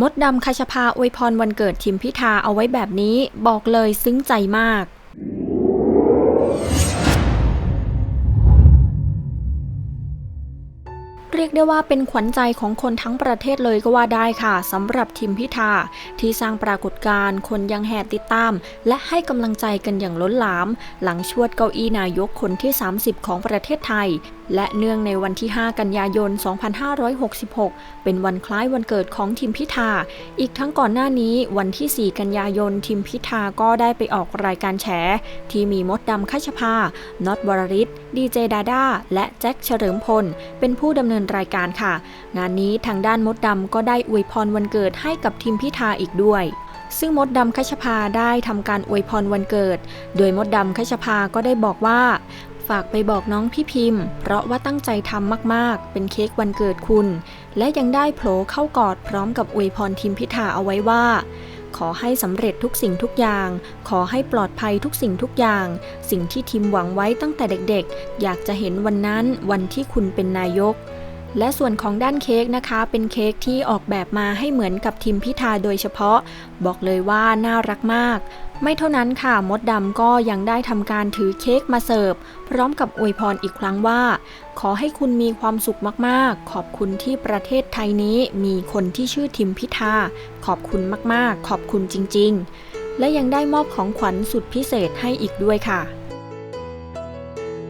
มดดำคชภาอวยพรวันเกิดทิมพิธาเอาไว้แบบนี้ บอกเลยซึ้งใจมาก เรียกได้ว่าเป็นขวัญใจของคนทั้งประเทศเลยก็ว่าได้ค่ะสำหรับทิมพิธา ที่สร้างปรากฏการณ์คนยังแห่ติดตาม และให้กำลังใจกันอย่างล้นหลาม หลังชวดเก้าอี้นายกคนที่ 30 ของประเทศไทย และเนื่องในวันที่ 5 กันยายน 2566 เป็นวันคล้ายวันเกิดของทิมพิธา อีกทั้งก่อนหน้านี้วันที่ 4 กันยายน ทิมพิธาก็ได้ไปออกรายการแฉ ที่มีมดดำคัชภา น็อตวรริศดีเจดาด้า และแจ็คเฉลิมพล เป็นผู้ดำเนินรายการค่ะ งานนี้ทางด้านมดดำก็ได้อวยพรวันเกิดให้กับทิมพิธาอีกด้วยซึ่งมดดำคัชภาได้ทำการอวยพรวันเกิด โดยมดดำคัชภาก็ได้บอกว่า ฝากไปบอกน้องพี่พิมพ์ เพราะว่าตั้งใจทำมากๆ เป็นเค้กวันเกิดคุณ และยังได้โผล่เข้ากอดพร้อมกับอวยพรทีมพิธาเอาไว้ว่า ขอให้สำเร็จทุกสิ่งทุกอย่าง ขอให้ปลอดภัยทุกสิ่งทุกอย่าง สิ่งที่ทีมหวังไว้ตั้งแต่เด็กๆ อยากจะเห็นวันนั้นวันที่คุณเป็นนายก และส่วนของด้านเค้กนะคะ เป็นเค้กที่ออกแบบมาให้เหมือนกับทีมพิธาโดยเฉพาะ บอกเลยว่าน่ารักมาก ไม่เท่านั้นค่ะมดดำก็ยังได้ทำการถือเค้กมาเสิร์ฟ พร้อมกับอวยพรอีกครั้งว่า ขอให้คุณมีความสุขมากๆ ขอบคุณที่ประเทศไทยนี้มีคนที่ชื่อทิมพิธา ขอบคุณมากๆ ขอบคุณจริง ๆ และยังได้มอบของขวัญสุดพิเศษให้อีกด้วยค่ะ